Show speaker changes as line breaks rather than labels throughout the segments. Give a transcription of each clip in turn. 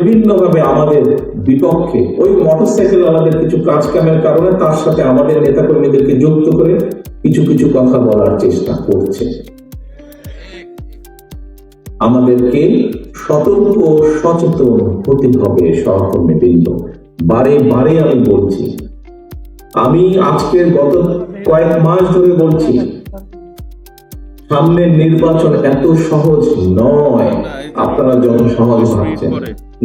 বিভিন্নভাবে আমাদের বিপক্ষে ওই মোটরসাইকেল আমাদের কিছু কাজ কামের কারণে তার সাথে আমাদের নেতাকর্মীদেরকে যুক্ত করে কিছু কিছু কথা বলার চেষ্টা করছে। আমাদেরকে সতর্ক সচেতন হতে হবে সহকর্মী বৃন্দ বারে বারে আমি বলছি, আমি আজকের গত কয়েক মাস ধরে বলছি সামনের নির্বাচন এত সহজ নয়। আপনারা যত সহজ ভাবছেন,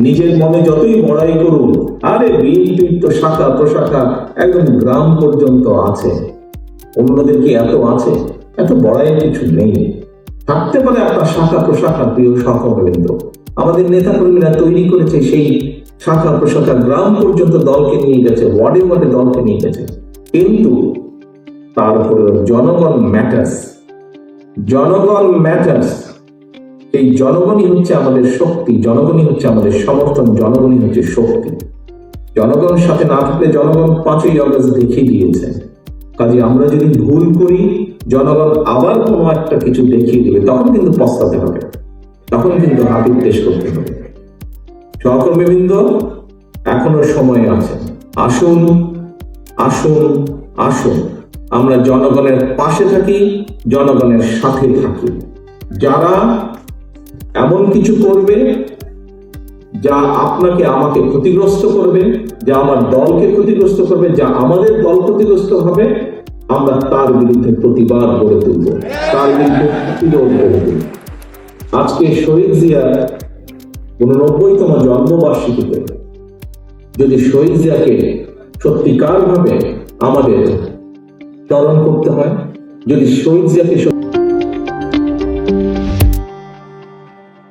নিজের মনে যতই বড়াই করুন, আরে বিএনপির তো শাখা প্রশাখা একদম গ্রাম পর্যন্ত আছে। অন্যদের কি এত আছে? এত বড়াইয়ের কিছু নেই। থাকতে পারে আপনার শাখা প্রশাখা প্রিয় সহকর্মীবৃন্দ আমাদের নেতা কর্মীরা তৈরি করেছে সেই শাখা প্রশাখা গ্রাম পর্যন্ত দলকে নিয়ে গেছে, ওয়ার্ডে ওয়ার্ডে দলকে নিয়ে গেছে। কিন্তু তারপরে জনগণ ম্যাটার্স জনগণ ম্যাটার্স এই জনগণই হচ্ছে আমাদের শক্তি, জনগণই হচ্ছে আমাদের সমর্থন, জনগণই হচ্ছে শক্তি। জনগণের সাথে না থাকলে জনগণ পাঁচই অগস্ট দেখিয়ে দিয়েছে। কাজে আমরা যদি ভুল করি, জনগণ আবার কোনো একটা কিছু দেখিয়ে দিবে, তখন কিন্তু পস্তাতে হবে। তখন কিন্তু হাতির দেশ করতে হবে। সহকর্মীবৃন্দ, এখনও সময় আছে। আসুন আসুন আসুন। আমরা জনগণের পাশে থাকি, জনগণের সাথে থাকি। যারা এমন কিছু করবে, যা আপনাকে, আমাকে ক্ষতিগ্রস্ত করবে, যা আমার দলকে ক্ষতিগ্রস্ত করবে, যা আমাদের দল ক্ষতিগ্রস্ত হবে, আমরা তার বিরুদ্ধে প্রতিবাদ গড়ে তুলব। তার বিরুদ্ধে আজকে শহীদ জিয়ার উননব্বইতম জন্মবার্ষিকীতে যদি শহীদ জিয়াকে সত্যিকার ভাবে আমাদের স্মরণ করতে হয়। যদি শহীদ জিয়াকে